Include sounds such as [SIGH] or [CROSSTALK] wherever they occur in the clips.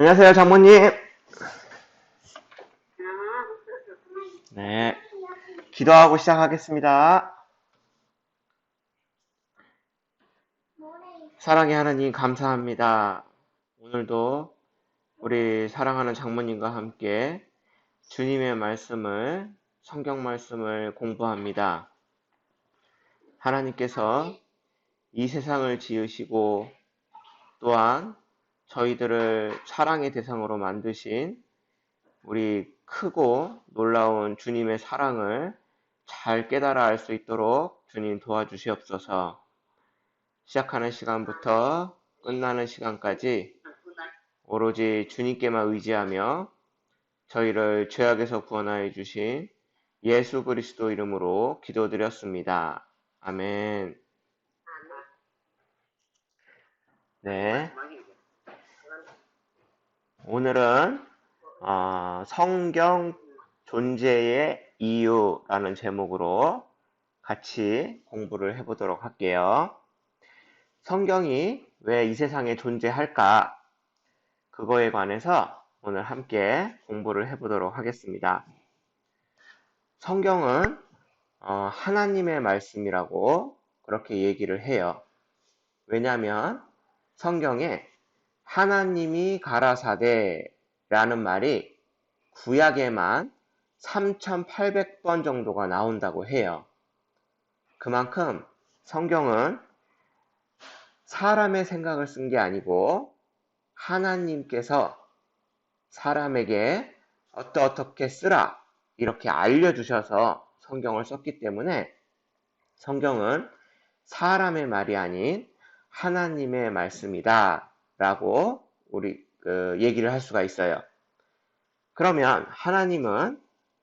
안녕하세요, 장모님. 네. 기도하고 시작하겠습니다. 사랑의 하나님, 감사합니다. 오늘도 우리 사랑하는 장모님과 함께 주님의 말씀을, 성경 말씀을 공부합니다. 하나님께서 이 세상을 지으시고 또한 저희들을 사랑의 대상으로 만드신 우리 크고 놀라운 주님의 사랑을 잘 깨달아 알 수 있도록 주님 도와주시옵소서. 시작하는 시간부터 끝나는 시간까지 오로지 주님께만 의지하며 저희를 죄악에서 구원하여 주신 예수 그리스도 이름으로 기도드렸습니다. 아멘. 네. 오늘은 어, 성경 존재의 이유라는 제목으로 같이 공부를 해보도록 할게요. 성경이 왜 이 세상에 존재할까? 그거에 관해서 오늘 함께 공부를 해보도록 하겠습니다. 성경은 어, 하나님의 말씀이라고 그렇게 얘기를 해요. 왜냐하면 성경에 하나님이 가라사대라는 말이 구약에만 3,800번 정도가 나온다고 해요. 그만큼 성경은 사람의 생각을 쓴 게 아니고 하나님께서 사람에게 어떻게 쓰라 이렇게 알려주셔서 성경을 썼기 때문에 성경은 사람의 말이 아닌 하나님의 말씀이다 라고 우리 그 얘기를 할 수가 있어요. 그러면 하나님은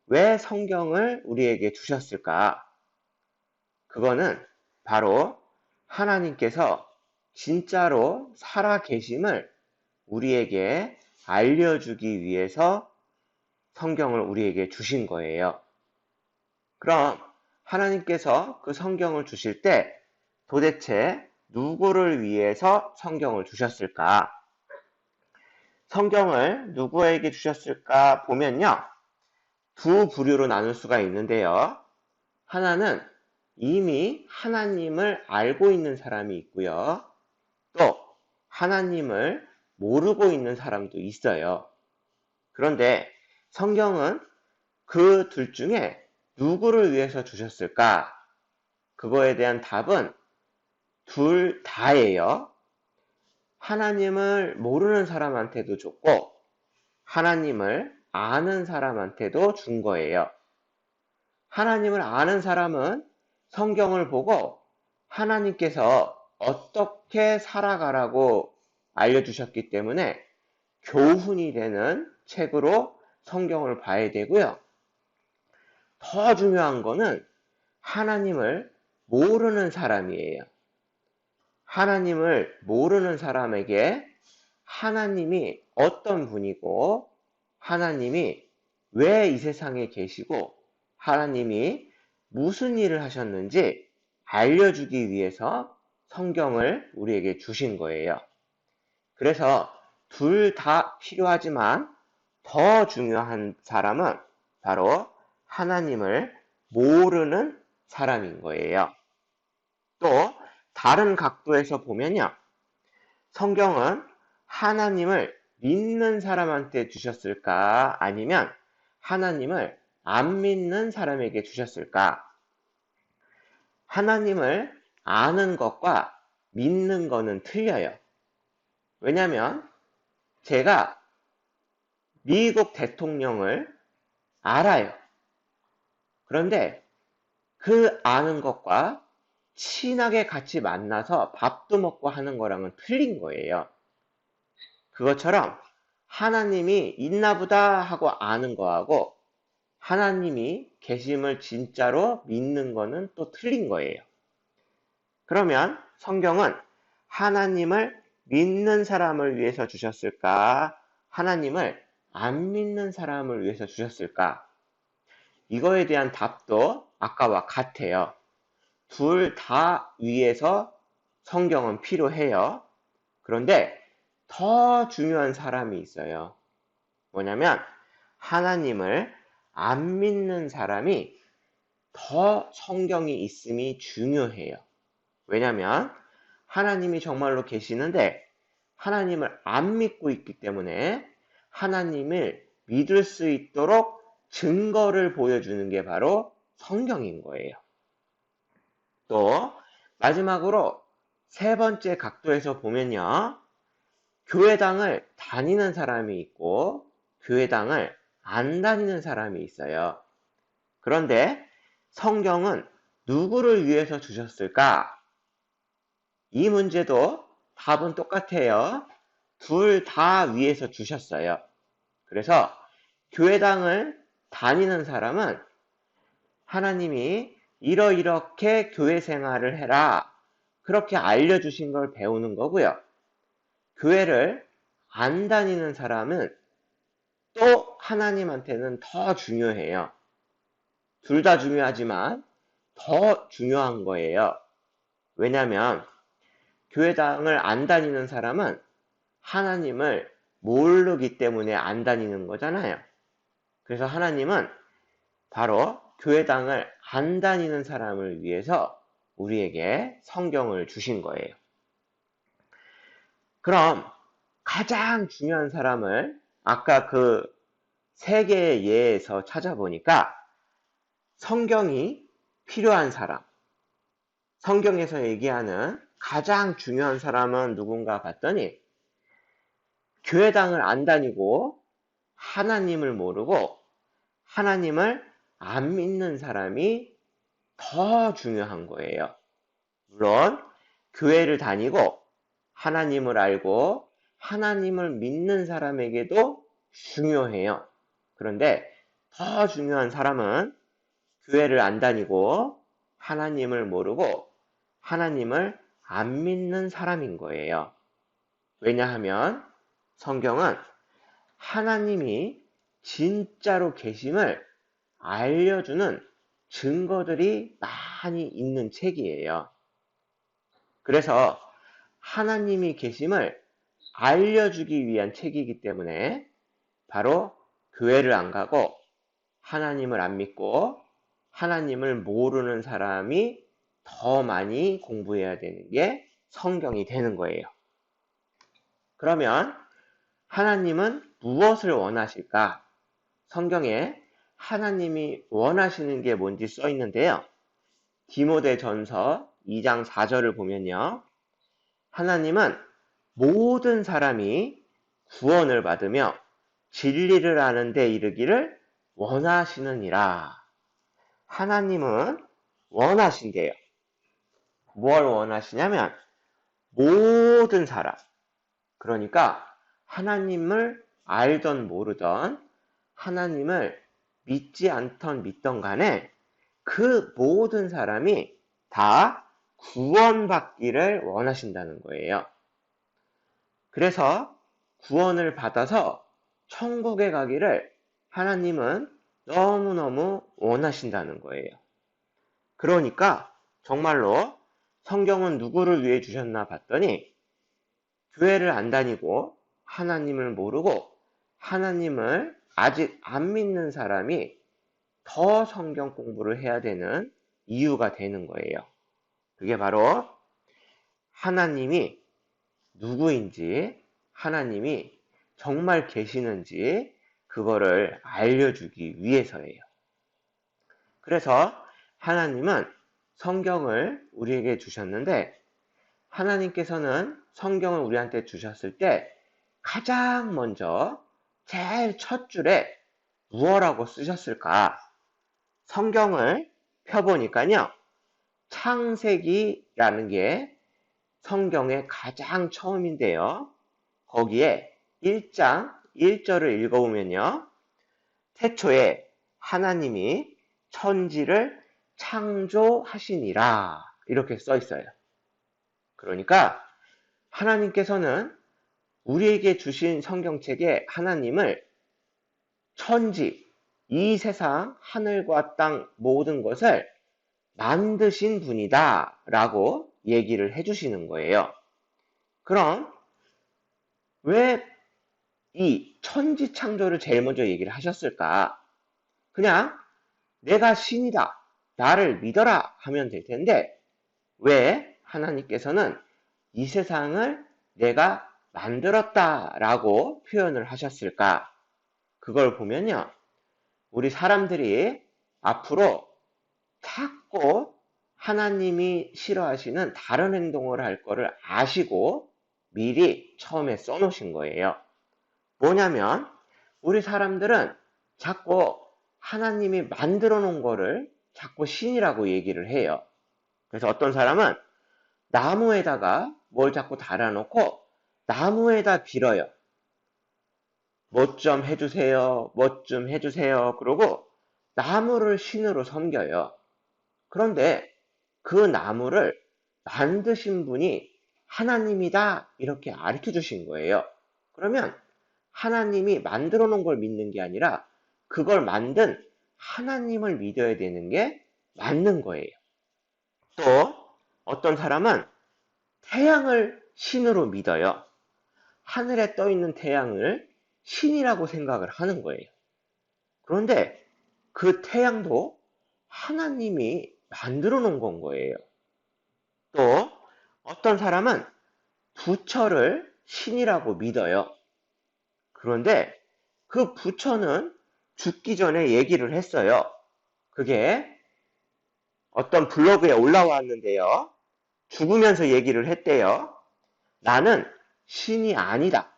왜 성경을 우리에게 주셨을까? 그거는 바로 하나님께서 진짜로 살아 계심을 우리에게 알려주기 위해서 성경을 우리에게 주신 거예요. 그럼 하나님께서 그 성경을 주실 때 도대체 누구를 위해서 성경을 주셨을까? 성경을 누구에게 주셨을까 보면요. 두 부류로 나눌 수가 있는데요. 하나는 이미 하나님을 알고 있는 사람이 있고요. 또 하나님을 모르고 있는 사람도 있어요. 그런데 성경은 그 둘 중에 누구를 위해서 주셨을까? 그거에 대한 답은 둘 다예요. 하나님을 모르는 사람한테도 줬고, 하나님을 아는 사람한테도 준 거예요. 하나님을 아는 사람은 성경을 보고 하나님께서 어떻게 살아가라고 알려주셨기 때문에 교훈이 되는 책으로 성경을 봐야 되고요. 더 중요한 거는 하나님을 모르는 사람이에요. 하나님을 모르는 사람에게 하나님이 어떤 분이고 하나님이 왜 이 세상에 계시고 하나님이 무슨 일을 하셨는지 알려주기 위해서 성경을 우리에게 주신 거예요. 그래서 둘 다 필요하지만 더 중요한 사람은 바로 하나님을 모르는 사람인 거예요. 또 다른 각도에서 보면요. 성경은 하나님을 믿는 사람한테 주셨을까? 아니면 하나님을 안 믿는 사람에게 주셨을까? 하나님을 아는 것과 믿는 거는 틀려요. 왜냐면 제가 미국 대통령을 알아요. 그런데 그 아는 것과 친하게 같이 만나서 밥도 먹고 하는 거랑은 틀린 거예요. 그것처럼 하나님이 있나 보다 하고 아는 거하고 하나님이 계심을 진짜로 믿는 거는 또 틀린 거예요. 그러면 성경은 하나님을 믿는 사람을 위해서 주셨을까? 하나님을 안 믿는 사람을 위해서 주셨을까? 이거에 대한 답도 아까와 같아요. 둘 다 위해서 성경은 필요해요. 그런데 더 중요한 사람이 있어요. 뭐냐면 하나님을 안 믿는 사람이 더 성경이 있음이 중요해요. 왜냐면 하나님이 정말로 계시는데 하나님을 안 믿고 있기 때문에 하나님을 믿을 수 있도록 증거를 보여주는 게 바로 성경인 거예요. 또 마지막으로 세 번째 각도에서 보면요. 교회당을 다니는 사람이 있고 교회당을 안 다니는 사람이 있어요. 그런데 성경은 누구를 위해서 주셨을까? 이 문제도 답은 똑같아요. 둘 다 위해서 주셨어요. 그래서 교회당을 다니는 사람은 하나님이 이러이렇게 교회 생활을 해라. 그렇게 알려주신 걸 배우는 거고요. 교회를 안 다니는 사람은 또 하나님한테는 더 중요해요. 둘 다 중요하지만 더 중요한 거예요. 왜냐하면 교회당을 안 다니는 사람은 하나님을 모르기 때문에 안 다니는 거잖아요. 그래서 하나님은 바로 교회당을 안 다니는 사람을 위해서 우리에게 성경을 주신 거예요. 그럼 가장 중요한 사람을 아까 그 세 개의 예에서 찾아보니까 성경이 필요한 사람, 성경에서 얘기하는 가장 중요한 사람은 누군가 봤더니 교회당을 안 다니고 하나님을 모르고 하나님을 안 믿는 사람이 더 중요한 거예요. 물론 교회를 다니고 하나님을 알고 하나님을 믿는 사람에게도 중요해요. 그런데 더 중요한 사람은 교회를 안 다니고 하나님을 모르고 하나님을 안 믿는 사람인 거예요. 왜냐하면 성경은 하나님이 진짜로 계심을 알려주는 증거들이 많이 있는 책이에요. 그래서 하나님이 계심을 알려주기 위한 책이기 때문에 바로 교회를 안 가고 하나님을 안 믿고 하나님을 모르는 사람이 더 많이 공부해야 되는 게 성경이 되는 거예요. 그러면 하나님은 무엇을 원하실까? 성경에 하나님이 원하시는 게 뭔지 써 있는데요. 디모데 전서 2장 4절을 보면요. 하나님은 모든 사람이 구원을 받으며 진리를 아는 데 이르기를 원하시느니라. 하나님은 원하신대요. 뭘 원하시냐면 모든 사람. 그러니까 하나님을 알던 모르던 하나님을 믿지 않던 믿던 간에 그 모든 사람이 다 구원받기를 원하신다는 거예요. 그래서 구원을 받아서 천국에 가기를 하나님은 너무너무 원하신다는 거예요. 그러니까 정말로 성경은 누구를 위해 주셨나 봤더니 교회를 안 다니고 하나님을 모르고 하나님을 아직 안 믿는 사람이 더 성경 공부를 해야 되는 이유가 되는 거예요. 그게 바로 하나님이 누구인지, 하나님이 정말 계시는지, 그거를 알려주기 위해서예요. 그래서 하나님은 성경을 우리에게 주셨는데, 하나님께서는 성경을 우리한테 주셨을 때 가장 먼저 제일 첫 줄에 무엇라고 쓰셨을까? 성경을 펴보니까요. 창세기라는 게 성경의 가장 처음인데요. 거기에 1장 1절을 읽어보면요. 태초에 하나님이 천지를 창조하시니라. 이렇게 써 있어요. 그러니까 하나님께서는 우리에게 주신 성경책에 하나님을 천지, 이 세상, 하늘과 땅 모든 것을 만드신 분이다 라고 얘기를 해주시는 거예요. 그럼 왜 이 천지 창조를 제일 먼저 얘기를 하셨을까? 그냥 내가 신이다. 나를 믿어라 하면 될 텐데 왜 하나님께서는 이 세상을 내가 만들었다 라고 표현을 하셨을까? 그걸 보면요. 우리 사람들이 앞으로 자꾸 하나님이 싫어하시는 다른 행동을 할 거를 아시고 미리 처음에 써놓으신 거예요. 뭐냐면 우리 사람들은 자꾸 하나님이 만들어 놓은 거를 자꾸 신이라고 얘기를 해요. 그래서 어떤 사람은 나무에다가 뭘 자꾸 달아놓고 나무에다 빌어요. 뭐 좀 해주세요. 뭐 좀 해주세요. 그러고 나무를 신으로 섬겨요. 그런데 그 나무를 만드신 분이 하나님이다 이렇게 가르쳐 주신 거예요. 그러면 하나님이 만들어 놓은 걸 믿는 게 아니라 그걸 만든 하나님을 믿어야 되는 게 맞는 거예요. 또 어떤 사람은 태양을 신으로 믿어요. 하늘에 떠 있는 태양을 신이라고 생각을 하는 거예요. 그런데 그 태양도 하나님이 만들어 놓은 건 거예요. 또 어떤 사람은 부처를 신이라고 믿어요. 그런데 그 부처는 죽기 전에 얘기를 했어요. 그게 어떤 블로그에 올라왔는데요. 죽으면서 얘기를 했대요. 나는 신이 아니다.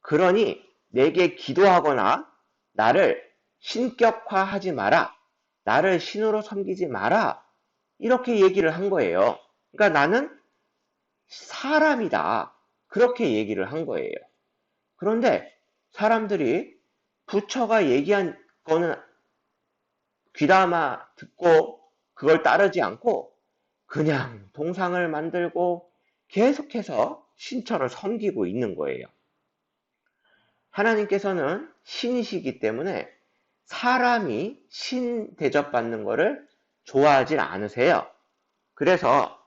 그러니 내게 기도하거나 나를 신격화하지 마라. 나를 신으로 섬기지 마라. 이렇게 얘기를 한 거예요. 그러니까 나는 사람이다. 그렇게 얘기를 한 거예요. 그런데 사람들이 부처가 얘기한 거는 귀담아 듣고 그걸 따르지 않고 그냥 동상을 만들고 계속해서 신처를 섬기고 있는 거예요. 하나님께서는 신이시기 때문에 사람이 신 대접받는 것을 좋아하지 않으세요. 그래서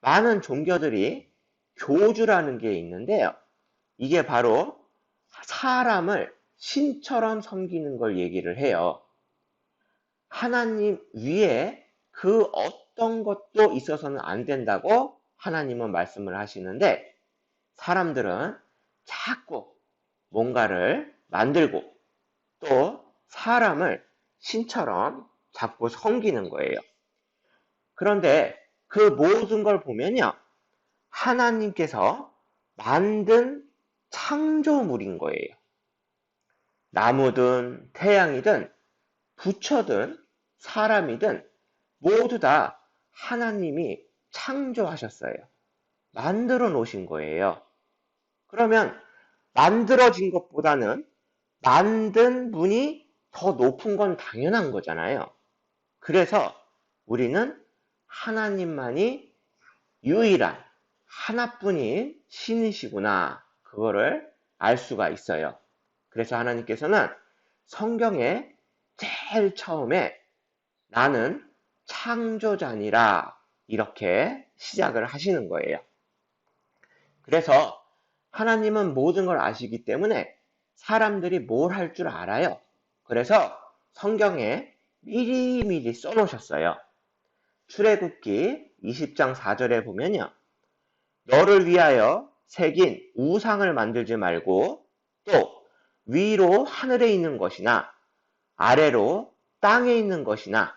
많은 종교들이 교주라는 게 있는데요. 이게 바로 사람을 신처럼 섬기는 걸 얘기를 해요. 하나님 위에 그 어떤 것도 있어서는 안 된다고 하나님은 말씀을 하시는데 사람들은 자꾸 뭔가를 만들고 또 사람을 신처럼 자꾸 섬기는 거예요. 그런데 그 모든 걸 보면요. 하나님께서 만든 창조물인 거예요. 나무든 태양이든 부처든 사람이든 모두 다 하나님이 창조하셨어요. 만들어 놓으신 거예요. 그러면 만들어진 것보다는 만든 분이 더 높은 건 당연한 거잖아요. 그래서 우리는 하나님만이 유일한 하나뿐인 신이시구나. 그거를 알 수가 있어요. 그래서 하나님께서는 성경에 제일 처음에 나는 창조자니라 이렇게 시작을 하시는 거예요. 그래서 하나님은 모든 걸 아시기 때문에 사람들이 뭘 할 줄 알아요. 그래서 성경에 미리미리 써놓으셨어요. 출애굽기 20장 4절에 보면요. 너를 위하여 새긴 우상을 만들지 말고 또 위로 하늘에 있는 것이나 아래로 땅에 있는 것이나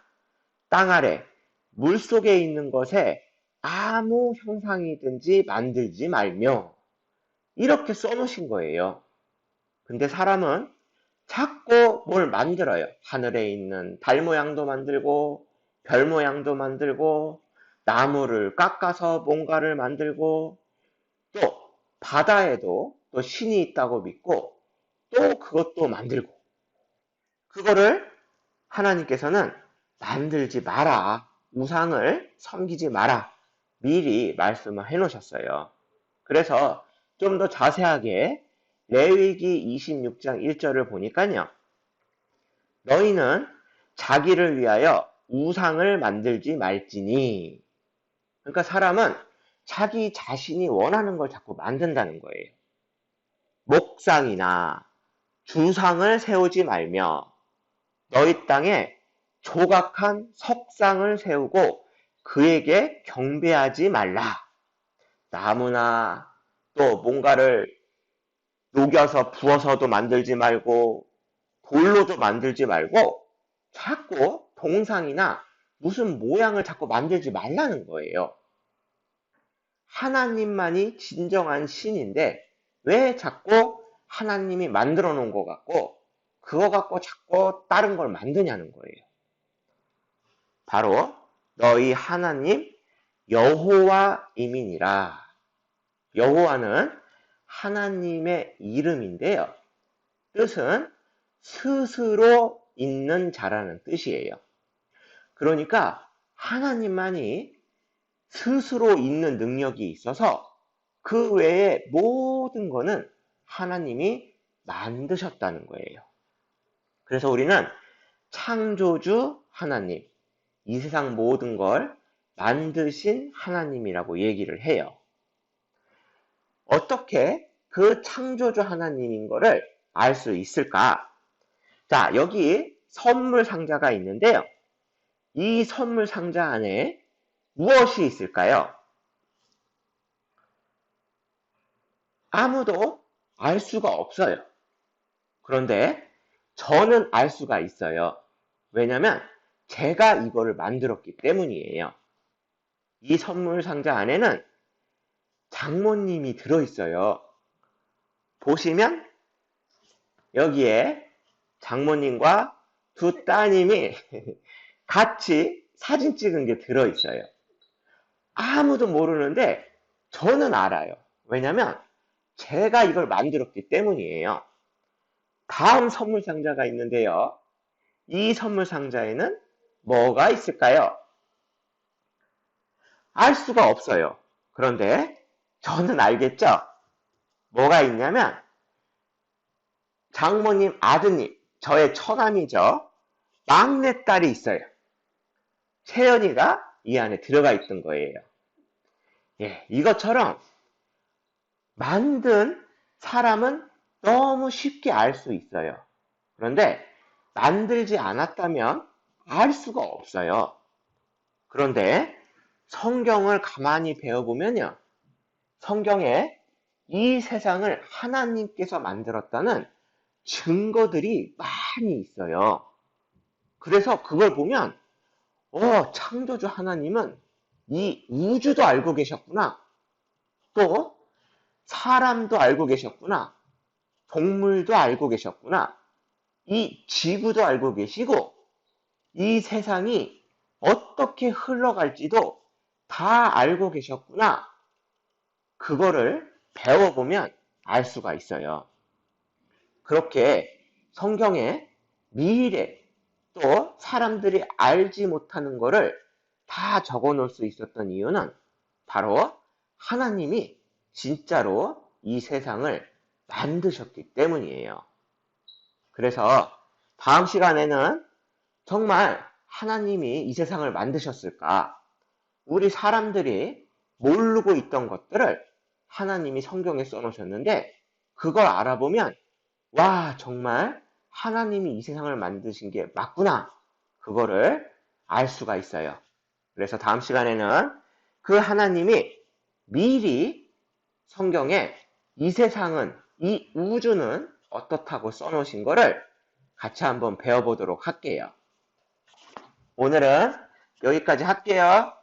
땅 아래 물 속에 있는 것에 아무 형상이든지 만들지 말며 이렇게 써놓으신 거예요. 근데 사람은 자꾸 뭘 만들어요. 하늘에 있는 달 모양도 만들고 별 모양도 만들고 나무를 깎아서 뭔가를 만들고 또 바다에도 또 신이 있다고 믿고 또 그것도 만들고 그거를 하나님께서는 만들지 마라. 우상을 섬기지 마라. 미리 말씀을 해 놓으셨어요. 그래서 좀 더 자세하게 레위기 26장 1절을 보니까요. 너희는 자기를 위하여 우상을 만들지 말지니. 그러니까 사람은 자기 자신이 원하는 걸 자꾸 만든다는 거예요. 목상이나 주상을 세우지 말며 너희 땅에 조각한 석상을 세우고 그에게 경배하지 말라. 나무나 또 뭔가를 녹여서 부어서도 만들지 말고 돌로도 만들지 말고 자꾸 동상이나 무슨 모양을 자꾸 만들지 말라는 거예요. 하나님만이 진정한 신인데 왜 자꾸 하나님이 만들어 놓은 것 같고 그거 갖고 자꾸 다른 걸 만드냐는 거예요. 바로 너희 하나님 여호와이민이라. 여호와는 하나님의 이름인데요. 뜻은 스스로 있는 자라는 뜻이에요. 그러니까 하나님만이 스스로 있는 능력이 있어서 그 외에 모든 거는 하나님이 만드셨다는 거예요. 그래서 우리는 창조주 하나님, 이 세상 모든 걸 만드신 하나님이라고 얘기를 해요. 어떻게 그 창조주 하나님인 거를 알 수 있을까? 자, 여기 선물 상자가 있는데요. 이 선물 상자 안에 무엇이 있을까요? 아무도 알 수가 없어요. 그런데 저는 알 수가 있어요. 왜냐면 제가 이거를 만들었기 때문이에요. 이 선물 상자 안에는 장모님이 들어있어요. 보시면 여기에 장모님과 두 따님이 [LAUGHS] 같이 사진 찍은 게 들어있어요. 아무도 모르는데 저는 알아요. 왜냐면 제가 이걸 만들었기 때문이에요. 다음 선물 상자가 있는데요. 이 선물 상자에는 뭐가 있을까요? 알 수가 없어요. 그런데 저는 알겠죠? 뭐가 있냐면 장모님 아드님, 저의 처남이죠. 막내딸이 있어요. 채연이가 이 안에 들어가 있던 거예요. 예, 이것처럼 만든 사람은 너무 쉽게 알 수 있어요. 그런데 만들지 않았다면 알 수가 없어요. 그런데 성경을 가만히 배워보면요. 성경에 이 세상을 하나님께서 만들었다는 증거들이 많이 있어요. 그래서 그걸 보면, 어, 창조주 하나님은 이 우주도 알고 계셨구나. 또, 사람도 알고 계셨구나. 동물도 알고 계셨구나. 이 지구도 알고 계시고, 이 세상이 어떻게 흘러갈지도 다 알고 계셨구나. 그거를 배워보면 알 수가 있어요. 그렇게 성경에 미래 또 사람들이 알지 못하는 거를 다 적어 놓을 수 있었던 이유는 바로 하나님이 진짜로 이 세상을 만드셨기 때문이에요. 그래서 다음 시간에는 정말 하나님이 이 세상을 만드셨을까? 우리 사람들이 모르고 있던 것들을 하나님이 성경에 써놓으셨는데 그걸 알아보면 와 정말 하나님이 이 세상을 만드신 게 맞구나 그거를 알 수가 있어요. 그래서 다음 시간에는 그 하나님이 미리 성경에 이 세상은 이 우주는 어떻다고 써놓으신 거를 같이 한번 배워보도록 할게요. 오늘은 여기까지 할게요.